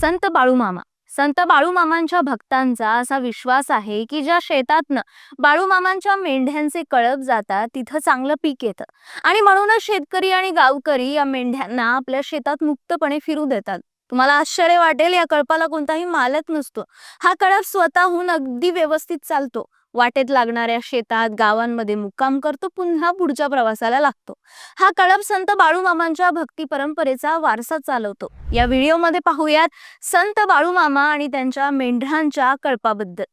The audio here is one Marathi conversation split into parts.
संत बाळूमामा. संत बाळूमामांच्या भक्तांचा असा विश्वास आहे की ज्या शेतातनं बाळूमामांच्या मेंढ्यांचे कळप जातात तिथं चांगलं पीक येतं. आणि म्हणूनच शेतकरी आणि गावकरी या मेंढ्यांना आपल्या शेतात मुक्तपणे फिरू देतात. तुम्हाला आश्चर्य वाटेल या कळपाला कोणताही मालक नसतो. हा कळप स्वतःहून अगदी व्यवस्थित चालतो. वाटेत लागणाऱ्या शेतात गावांमध्ये मुक्काम करतो पुन्हा पुढच्या प्रवासाला लागतो. हा कळप संत बाळूमामांच्या भक्ती परंपरेचा वारसा चालवतो. या व्हिडिओमध्ये पाहूयात संत बाळूमामा आणि त्यांच्या मेंढरांच्या कळपाबद्दल.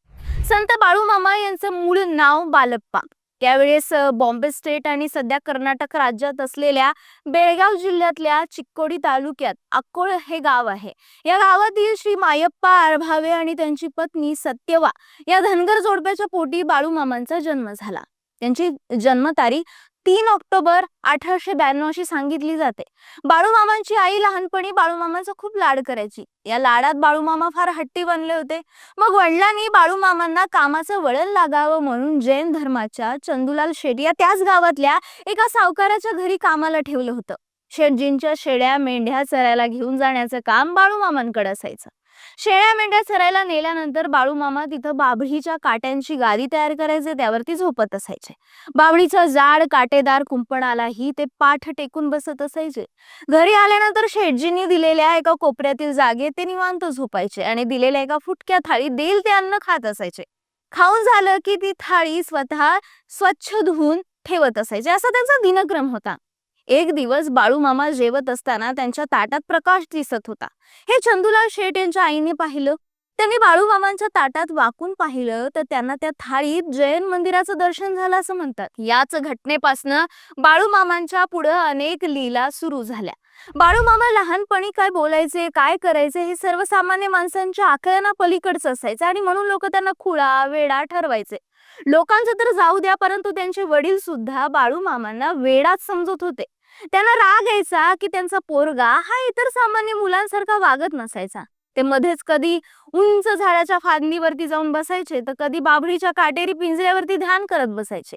संत बाळूमामा यांचं मूळ नाव बालप्पा. त्यावेळेस बॉम्बे स्टेट आणि सध्या कर्नाटक राज्यात असलेल्या बेळगाव जिल्ह्यातल्या चिक्कोडी तालुक्यात अक्कोळ हे गाव आहे. या गावातील श्री मायप्पा आरभावे आणि त्यांची पत्नी सत्यवा या धनगर जोडप्याच्या पोटी बाळूमामांचा जन्म झाला. त्यांची जन्मतारीख तीन ऑक्टोबर अठराशे ब्याण्णव अशी सांगितली जाते. बाळूमामांची आई लहानपणी बाळूमामाचा खूप लाड करायची. या लाडात बाळूमामा फार हट्टी बनले होते. मग वडिलांनी बाळूमामांना कामाचं वळण लागावं म्हणून जैन धर्माच्या चंदुलाल शेट या त्याच गावातल्या एका सावकाराच्या घरी कामाला ठेवलं होतं. शेटजींच्या शेळ्या मेंढ्या चरायला घेऊन जाण्याचं काम बाळूमामांकडे असायचं. शेळ्या मेंढ्या चरायला नेल्यानंतर बाळूमामा तिथं बाभळीच्या काट्यांची गादी तयार करायचे त्यावरती झोपत असायचे. बाभळीचं जाड काटेदार कुंपणालाही ते पाठ टेकून बसत असायचे. घरी आल्यानंतर शेटजींनी दिलेल्या एका कोपऱ्यातील जागेत ते निवांत झोपायचे आणि दिलेल्या एका फुटक्या थाळीत देईल ते अन्न खात असायचे. खाऊन झालं की ती थाळी स्वतः स्वच्छ धुवून ठेवत असायचे. असा त्यांचा दिनक्रम होता. एक दिवस बाळूमामा जेवत असताना त्यांच्या ताटात प्रकाश दिसत होता. हे चंदूलाल शेठ यांच्या आईने पाहिलं. त्यांनी बाळूमामांच्या ताटात वाकून पाहिलं तर त्यांना त्या थाळीत जैन मंदिराचं दर्शन झालं असं म्हणतात. याच घटनेपासनं बाळूमामांच्या पुढं अनेक लीला सुरू झाल्या. बाळूमामा लहानपणी काय बोलायचे काय करायचे हे सर्वसामान्य माणसांच्या आकलना पलीकडचं असायचं आणि म्हणून लोक त्यांना खुळा वेडा ठरवायचे. लोकांचं तर जाऊ द्या परंतु त्यांचे वडील सुद्धा बाळूमामांना वेडाच समजत होते. त्यांना राग यायचा की त्यांचा पोरगा हा इतर सामान्य मुलांसारखा वागत नसायचा. ते मध्येच कधी उंच झाडाच्या फांदीवरती जाऊन बसायचे तर कधी बाभळीच्या काटेरी पिंजऱ्यावरती ध्यान करत बसायचे.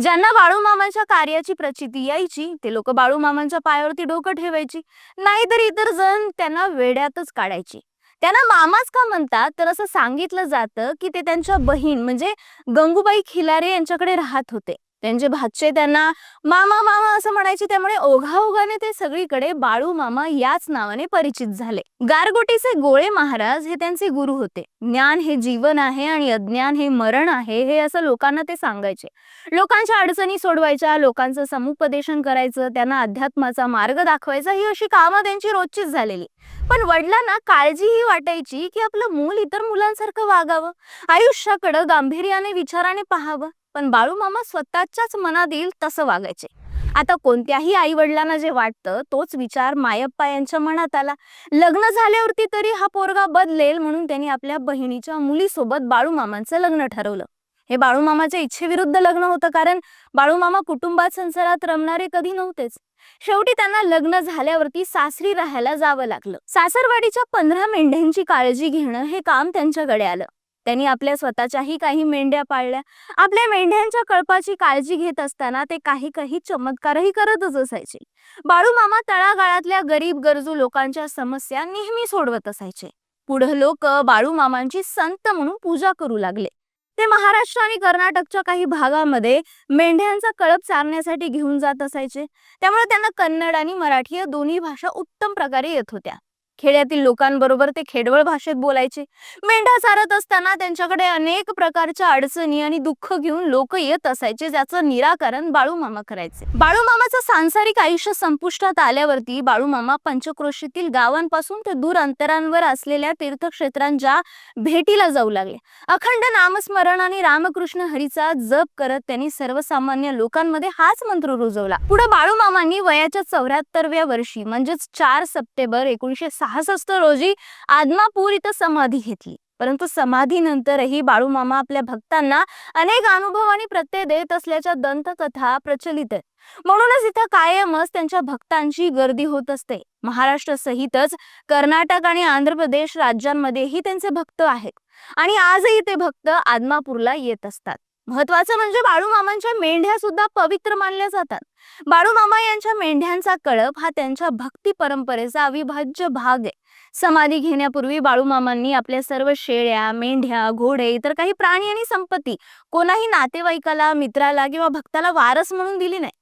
ज्यांना बाळूमामांच्या कार्याची प्रचिती यायची ते लोक बाळूमामांच्या पायावरती डोकं ठेवायची नाहीतर इतर जण त्यांना वेड्यातच काढायची. त्यांना मामाच का म्हणतात? तर असं सांगितलं जातं की ते त्यांच्या बहीण म्हणजे गंगूबाई खिलारे यांच्याकडे राहत होते. त्यांचे भाचे त्यांना मामा मामा असं म्हणायचे. त्यामुळे ओघाओघाने ते सगळीकडे बाळू मामा याच नावाने परिचित झाले. गारगोटीचे गोळे महाराज हे त्यांचे गुरु होते. ज्ञान हे जीवन आहे आणि अज्ञान हे मरण आहे हे असं लोकांना ते सांगायचे. लोकांच्या अडचणी सोडवायच्या लोकांचं समुपदेशन करायचं त्यांना अध्यात्माचा मार्ग दाखवायचा ही अशी कामं त्यांची रोजचीच झालेली. पण वडिलांना काळजी ही वाटायची की आपलं मूल इतर मुलांसारखं वागावं. आयुष्याकडं गांभीर्याने विचाराने पाहावं. पण बाळूमामा स्वतःच्याच मनात येईल तसं वागायचे. आता कोणत्याही आई वडिलांना जे वाटतं तोच विचार मायप्पा यांच्या मनात आला. लग्न झाल्यावरती तरी हा पोरगा बदलेल म्हणून त्यांनी आपल्या बहिणीच्या मुलीसोबत बाळूमामांचं लग्न ठरवलं. हे बाळूमामाच्या इच्छेविरुद्ध लग्न होतं कारण बाळूमामा कुटुंबात संसारात रमणारे कधी नव्हतेच. शेवटी त्यांना लग्न झाल्यावरती सासरी राहायला जावं लागलं. सासरवाडीच्या पंधरा मेंढ्यांची काळजी घेणं हे काम त्यांच्याकडे आलं. त्यांनी आपल्या स्वतःच्याही काही मेंढ्या पाळल्या. आपल्या मेंढ्यांच्या कळपाची काळजी घेत असताना ते काही काही चमत्कारही करतच असायचे. बाळूमामा तळागाळातल्या गरीब गरजू लोकांच्या समस्या नेहमी सोडवत असायचे. पुढं लोक बाळूमामांची संत म्हणून पूजा करू लागले. ते महाराष्ट्र आणि कर्नाटकच्या काही भागामध्ये मेंढ्यांचा कळप चारण्यासाठी घेऊन जात असायचे. त्यामुळे त्यांना कन्नड आणि मराठी या दोन्ही भाषा उत्तम प्रकारे येत होत्या. खेड्यातील लोकांबरोबर ते खेडवळ भाषेत बोलायचे. मेंढ्या चारत असताना त्यांच्याकडे अनेक प्रकारच्या अडचणी आणि दुःख घेऊन लोक येत असायचे ज्याचं निराकरण बाळूमामा करायचे. बाळूमामाचं सांसारिक आयुष्य संपुष्टात आल्यावरती बाळूमामा पंचक्रोशीतील गावांपासून ते दूर अंतरांवर असलेल्या तीर्थक्षेत्रांच्या भेटीला जाऊ लागले. अखंड नामस्मरण आणि रामकृष्ण हरीचा जप करत त्यांनी सर्वसामान्य लोकांमध्ये हाच मंत्र रुजवला. पुढे बाळूमामांनी वयाच्या चौऱ्याहत्तरव्या वर्षी म्हणजेच चार सप्टेंबर एकोणीशे सहासष्ट रोजी आदमापूर इथं समाधी घेतली. परंतु समाधीनंतरही बाळूमामा आपल्या भक्तांना अनेक अनुभव आणि प्रत्यय देत असल्याच्या दंतकथा प्रचलित आहेत. म्हणूनच इथं कायमच त्यांच्या भक्तांची गर्दी होत असते. महाराष्ट्र सहितच कर्नाटक आणि आंध्र प्रदेश राज्यांमध्येही त्यांचे भक्त आहेत. आणि आजही ते भक्त आदमापूरला येत असतात. महत्वाचं म्हणजे बाळूमामांच्या मेंढ्या सुद्धा पवित्र मानल्या जातात. बाळूमामा यांच्या मेंढ्यांचा कळप हा त्यांच्या भक्ती परंपरेचा अविभाज्य भाग आहे. समाधी घेण्यापूर्वी बाळूमामांनी आपल्या सर्व शेळ्या मेंढ्या घोडे इतर काही प्राणी आणि संपत्ती कोणाही नातेवाईकाला मित्राला किंवा भक्ताला वारस म्हणून दिली नाही.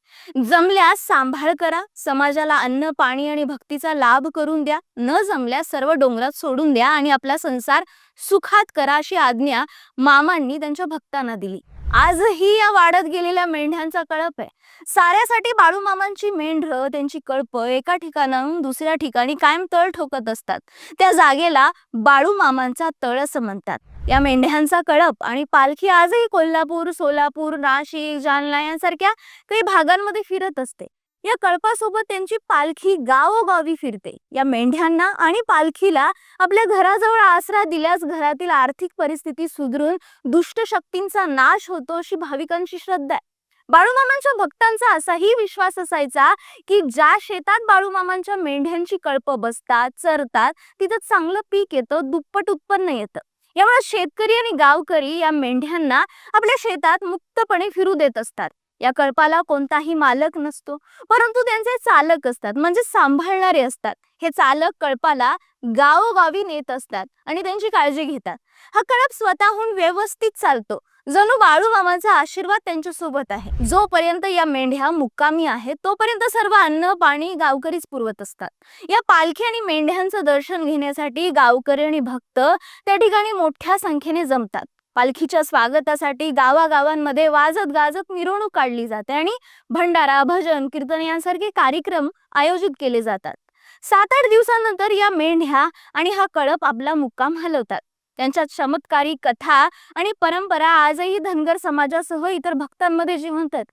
जमल्यास सांभाळ करा. समाजाला अन्न पाणी आणि भक्तीचा लाभ करून द्या. न जमल्यास सर्व डोंगरात सोडून द्या आणि आपला संसार सुखात करा अशी आज्ञा मामांनी त्यांच्या भक्तांना दिली. आजही या वाढत गेलेल्या मेंढ्यांचा कळप आहे. साऱ्यासाठी बाळूमामांची मेंढ त्यांची कळप एका ठिकाणाहून दुसऱ्या ठिकाणी कायम तळ ठोकत असतात. त्या जागेला बाळूमामांचा तळ असं म्हणतात. या मेंढ्यांचा कळप आणि पालखी आजही कोल्हापूर सोलापूर नाशिक जालना यांसारख्या काही भागांमध्ये फिरत असते. या कळपासोबत त्यांची पालखी गावोगावी फिरते. या मेंढ्यांना आणि पालखीला आपल्या घराजवळ आसरा दिल्यास घरातील आर्थिक परिस्थिती सुधरून दुष्ट शक्तींचा नाश होतो अशी भाविकांची श्रद्धा आहे. बाळूमामांच्या भक्तांचा असाही विश्वास असायचा की ज्या शेतात बाळूमामांच्या मेंढ्यांची कळप बसतात चरतात तिथं चांगलं पीक येतं दुप्पट उत्पन्न येतं. यामुळे शेतकरी आणि गावकरी या मेंढ्यांना आपल्या शेतात मुक्तपणे फिरू देत असतात. या कळपाला कोणताही मालक नसतो परंतु त्यांचे चालक असतात म्हणजे सांभाळणारे असतात. हे चालक कळपाला गावोगावी नेत असतात आणि त्यांची काळजी घेतात. हा कळप स्वतःहून व्यवस्थित चालतो. जणू बाळूमामाचा आशीर्वाद त्यांच्यासोबत आहे. जोपर्यंत या मेंढ्या मुक्कामी आहेत तोपर्यंत सर्व अन्न पाणी गावकरीच पुरवत असतात. या पालखी आणि मेंढ्यांचं दर्शन घेण्यासाठी गावकरी आणि भक्त त्या ठिकाणी मोठ्या संख्येने जमतात. पालखीच्या स्वागतासाठी गावागावांमध्ये वाजत गाजत मिरवणूक काढली जाते आणि भंडारा भजन कीर्तन यांसारखे कार्यक्रम आयोजित केले जातात. सात आठ दिवसानंतर या मेंढ्या आणि हा कळप आपला मुक्काम हलवतात. त्यांच्या चमत्कारी कथा आणि परंपरा आजही धनगर समाजासह इतर भक्तांमध्ये जिवंत आहेत.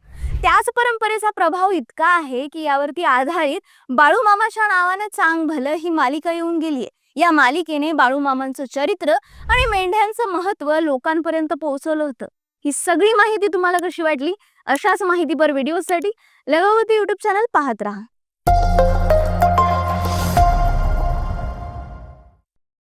त्याच परंपरेचा प्रभाव इतका आहे की यावरती आधारित बाळूमामाच्या नावानं चांग भलं ही मालिका येऊन गेलीये या मालिकेने बाळूमामांचं चरित्र आणि मेंढ्यांचं महत्त्व लोकांपर्यंत पोहोचवलं होतं. ही सगळी माहिती तुम्हाला कशी वाटली? अशाच माहितीपर व्हिडिओसाठी लगावती युट्यूब चॅनल पाहत राहा.